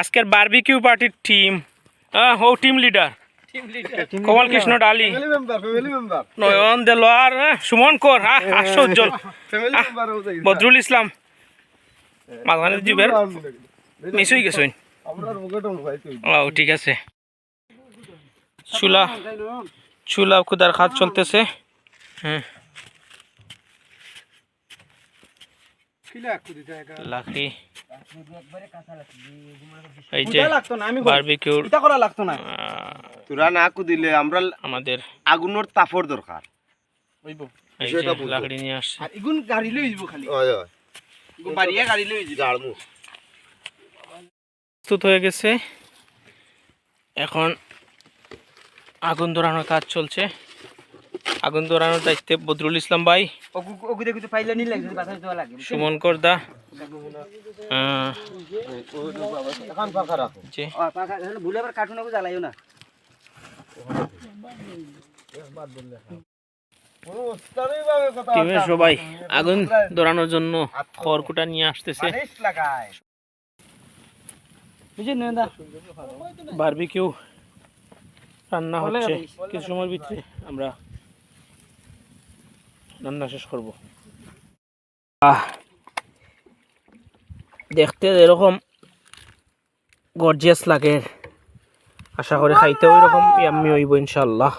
আজকের বারবিকিউ পার্টির টিম ও team leader Kamal Krishna Dali. Family member family member Nayan Delwar Suman Kar গেছে। বদরুল ইসলাম। মাঝখানে জীবের মিস হয়ে ও ঠিক আছে। চুলা চুলা কুদার খাত চলতেছে। হ্যাঁ লাকড়ি এই যে লাগতো না আমি বারবিকিউর এটা করা লাগতো না। তোরা না কু দিলে আমরা আমাদের আগুনের তাপর দরকার। এই যে লাকড়ি নিয়ে আসছে। আর ইগুন গাড়ি লই যাব খালি। হয় হয় ইগুন বাড়িয়া গাড়ি লই যাব জাড়মু প্রস্তুত হয়ে গেছে। এখন আগুন ধরানোর কাজ চলছে। আগুন ধরানোর দায়িত্বে বদরুল ইসলাম ভাই। সুমন করদা আহ, এখন ফাঁকা রাখো। যে ও পাকা ভুলে আবার কার্টুনকে জ্বালাইও না। অনুষ্ঠানই ভাবে কথা টিমের সবাই আগুন ধরানোর জন্য খড়কুটা নিয়ে আসতেছে। বারবিকিউ রান্না হচ্ছে। কিছু সময়ের ভিতরে আমরা রান্না শেষ করব। দেখতে এরকম গর্জিয়াস লাগে, আশা করি খাইতে ওই রকম ইয়াম্মি হইব ইনশাল্লাহ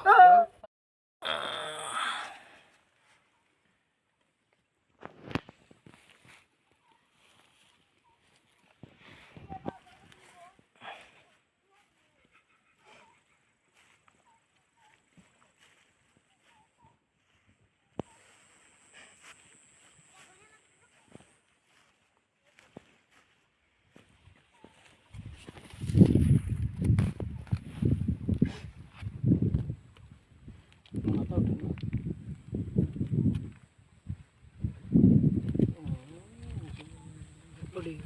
不理。